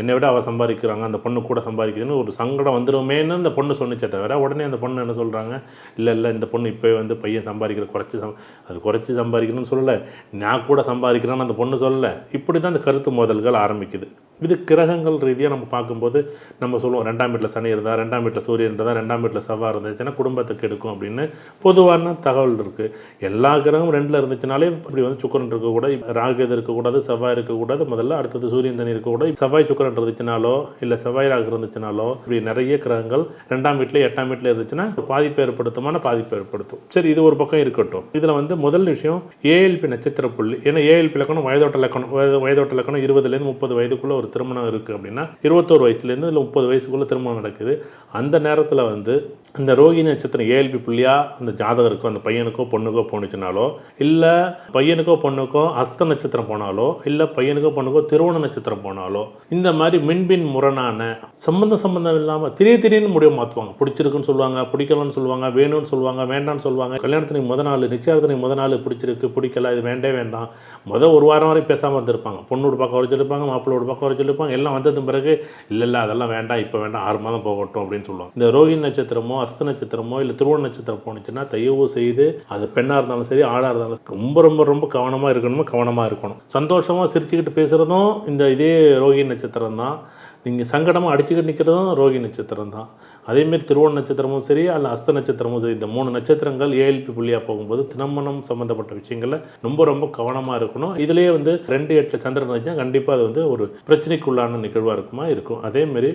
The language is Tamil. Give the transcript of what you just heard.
என்னை விட அவள் சம்பாதிக்கிறாங்க அந்த பொண்ணு கூட சம்பாதிக்குதுன்னு ஒரு சங்கடம் வந்துடுமேன்னு அந்த பொண்ணு சொன்னிச்சே தவிர உடனே அந்த பொண்ணு என்ன சொல்கிறாங்க இல்லை இல்லை இந்த பொண்ணு இப்போ வந்து பையன் சம்பாதிக்கிற குறைச்சி சம் அது குறைச்சி சம்பாதிக்கணும்னு சொல்லலை. நான் கூட சம்பாதிக்கிறேன்னு அந்த பொண்ணு சொல்லலை. இப்படி தான் அந்த கருத்து மோதல்கள் ஆரம்பிக்குது. இது கிரகங்கள் ரீதியாக நம்ம பார்க்கும்போது நம்ம சொல்லுவோம் ரெண்டாம் வீட்டில் சனி இருந்தால் ரெண்டாம் வீட்டில் சூரியன் இருந்தால் ரெண்டாம் வீட்டில் செவ்வாய் இருந்துச்சுன்னா குடும்பத்தை கெடுக்கும் அப்படின்னு பொதுவான தகவல் இருக்குது எல்லா கிரகமும் ரெண்டில் இருந்துச்சுனாலே இப்படி வந்து சுக்கரன் இருக்கக்கூடாது ராகு எது இருக்கக்கூடாது செவ்வாய் இருக்கக்கூடாது. முதல்ல அடுத்தது சூரியன் சனி இருக்கக்கூடாது. செவ்வாய் சுக்கரன் இருந்துச்சுனாலோ இல்லை செவ்வாய் ராகு இருந்துச்சுனாலோ இப்படி நிறைய கிரகங்கள் ரெண்டாம் வீட்டில் எட்டாம் வீட்டில் இருந்துச்சுன்னா பாதிப்பு ஏற்படுத்துமான பாதிப்பு ஏற்படுத்தும். சரி இது ஒரு பக்கம் இருக்கட்டும். இதில் வந்து முதல் விஷயம் ஏஎல்பி நட்சத்திர புள்ளி. ஏன்னா ஏஎல்பி லக்கணம் வயதோட்ட லக்கணம் வயது- வயதோட்ட லக்கணம் இருபதுலேருந்து முப்பது வயதுக்குள்ளே ஒரு திருமணம் இருக்குது அப்படின்னா இருபத்தோரு வயசுலேருந்து இல்லை முப்பது வயசுக்குள்ளே திருமணம் நடக்குது. அந்த நேரத்தில் வந்து இந்த ரோகிணி நட்சத்திரம் ஏஎல்பி புள்ளியாக அந்த ஜாதகருக்கோ அந்த பையனுக்கோ பொண்ணுக்கோ போணுச்சுனாலோ இல்லை பையனுக்கோ பொண்ணுக்கோ அஸ்த நட்சத்திரம் போனாலோ இல்லை பையனுக்கோ பொண்ணுக்கோ திருவோண நட்சத்திரம் போனாலோ இந்த மாதிரி மின்பின் முரணான சம்பந்தம் சம்பந்தம் இல்லாமல் திடீர் திடீர்னு முடிவு மாற்றுவாங்க பிடிச்சிருக்குன்னு சொல்லுவாங்க பிடிக்கலன்னு சொல்லுவாங்க வேணும்னு சொல்லுவாங்க வேண்டாம்னு சொல்லுவாங்க. கல்யாணத்துக்கு முத நாள் நிச்சயார்த்தனைக்கு முத நாள் பிடிச்சிருக்கு பிடிக்கல இது வேண்டே வேண்டாம். முத ஒரு வாரம் வரை பேசாமல் இருந்திருப்பாங்க. பொண்ணோட பக்கம் வர மாப்பிள்ளோட பக்கம் வர சொல்லியிருப்பாங்க எல்லாம் வந்ததும் பிறகு இல்லை இல்லை அதெல்லாம் வேண்டாம் இப்போ வேண்டாம் ஆறு மாதம் போகட்டும் அப்படின்னு சொல்லுவாங்க. இந்த ரோஹிணி நட்சத்திரமோ அஸ்த நட்சத்திரமோ இல்லை திருவோண நட்சத்திரம் போனுச்சுன்னா தயவு செய்து அது பெண்ணாக இருந்தாலும் சரி ஆளாக இருந்தாலும் ரொம்ப ரொம்ப ரொம்ப கவனமாக இருக்கணுமோ கவனமாக இருக்கணும். சந்தோஷமாக சிரிச்சுக்கிட்டு பேசுகிறதும் இந்த இதே ரோஹிணி நட்சத்திரம் தான் நீங்கள் சங்கடமாக அடிச்சுக்கிட்டு நிற்கிறதும் ரோகி நட்சத்திரம் தான். அதேமாரி திருவோண நட்சத்திரமும் சரி அல்ல அஸ்த நட்சத்திரமும் சரி இந்த மூணு நட்சத்திரங்கள் ஏஎல்பி புள்ளியாக போகும்போது திருமணம் சம்மந்தப்பட்ட விஷயங்களில் ரொம்ப ரொம்ப கவனமாக இருக்கணும். இதுலேயே வந்து ரெண்டு எட்டில் சந்திரன் இருந்துச்சுன்னா கண்டிப்பாக அது வந்து ஒரு பிரச்சனைக்குள்ளான நிகழ்வாக இருக்குமா இருக்கும். அதேமாரி